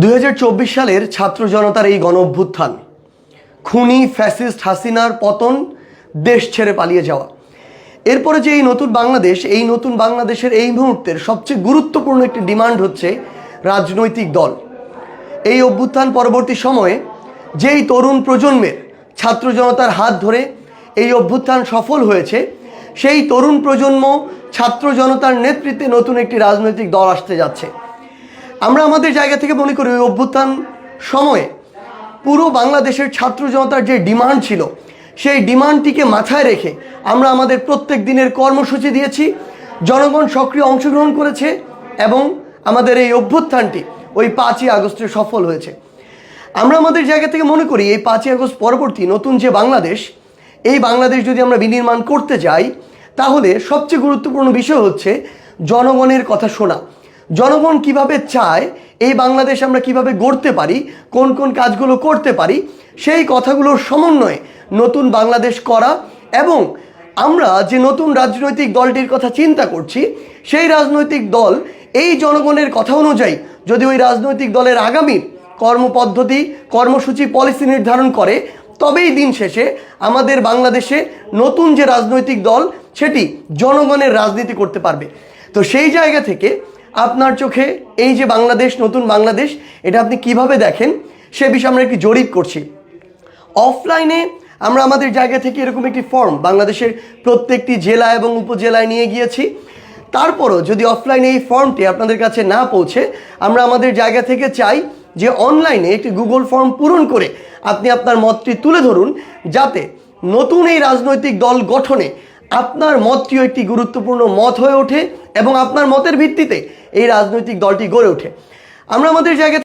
দু হাজার চব্বিশ সালের ছাত্র জনতার এই গণ অভ্যুত্থান খুনি ফ্যাসিস্ট হাসিনার পতন, দেশ ছেড়ে পালিয়ে যাওয়া। এরপরে যে এই নতুন বাংলাদেশ, এই নতুন বাংলাদেশের এই মুহূর্তের সবচেয়ে গুরুত্বপূর্ণ একটি ডিমান্ড হচ্ছে রাজনৈতিক দল। এই অভ্যুত্থান পরবর্তী সময়ে যেই তরুণ প্রজন্মের ছাত্র জনতার হাত ধরে এই অভ্যুত্থান সফল হয়েছে, সেই তরুণ প্রজন্ম ছাত্র জনতার নেতৃত্বে নতুন একটি রাজনৈতিক দল আসতে যাচ্ছে। আমরা আমাদের জায়গা থেকে মনে করি ওই অভ্যুত্থান সময়ে পুরো বাংলাদেশের ছাত্র জনতার যে ডিমান্ড ছিল, সেই ডিমান্ডটিকে মাথায় রেখে আমরা আমাদের প্রত্যেক দিনের কর্মসূচি দিয়েছি, জনগণ সক্রিয় অংশগ্রহণ করেছে এবং আমাদের এই অভ্যুত্থানটি ওই পাঁচই আগস্টে সফল হয়েছে। আমরা আমাদের জায়গা থেকে মনে করি এই পাঁচই আগস্ট পরবর্তী নতুন যে বাংলাদেশ, এই বাংলাদেশ যদি আমরা বিনির্মাণ করতে যাই, তাহলে সবচেয়ে গুরুত্বপূর্ণ বিষয় হচ্ছে জনগণের কথা শোনা। জনগণ কীভাবে চায়, এই বাংলাদেশ আমরা কীভাবে গড়তে পারি, কোন কোন কাজগুলো করতে পারি, সেই কথাগুলোর সমন্বয়ে নতুন বাংলাদেশ করা এবং আমরা যে নতুন রাজনৈতিক দলটির কথা চিন্তা করছি, সেই রাজনৈতিক দল এই জনগণের কথা অনুযায়ী যদি ওই রাজনৈতিক দলের আগামী কর্মপদ্ধতি, কর্মসূচি, পলিসি নির্ধারণ করে, তবেই দিন শেষে আমাদের বাংলাদেশে নতুন যে রাজনৈতিক দল, সেটি জনগণের রাজনীতি করতে পারবে। তো সেই জায়গা থেকে আপনার চোখে এই যে বাংলাদেশ, নতুন বাংলাদেশ, এটা আপনি কীভাবে দেখেন? সে বিষয়ে আমরা একটি জরিপ করছি। অফলাইনে আমরা আমাদের জায়গা থেকে এরকম একটি ফর্ম বাংলাদেশের প্রত্যেকটি জেলা এবং উপজেলায় নিয়ে গিয়েছি। তারপরও যদি অফলাইনে এই ফর্মটি আপনাদের কাছে না পৌঁছে, আমরা আমাদের জায়গা থেকে চাই যে অনলাইনে একটি গুগল ফর্ম পূরণ করে আপনি আপনার মতটি তুলে ধরুন, যাতে নতুন এই রাজনৈতিক দল গঠনে আপনার মতটিও একটি গুরুত্বপূর্ণ মত হয়ে ওঠে এবং আপনার মতের ভিত্তিতে এই রাজনৈতিক দলটি গড়ে ওঠে। আমরা আমাদের জায়গা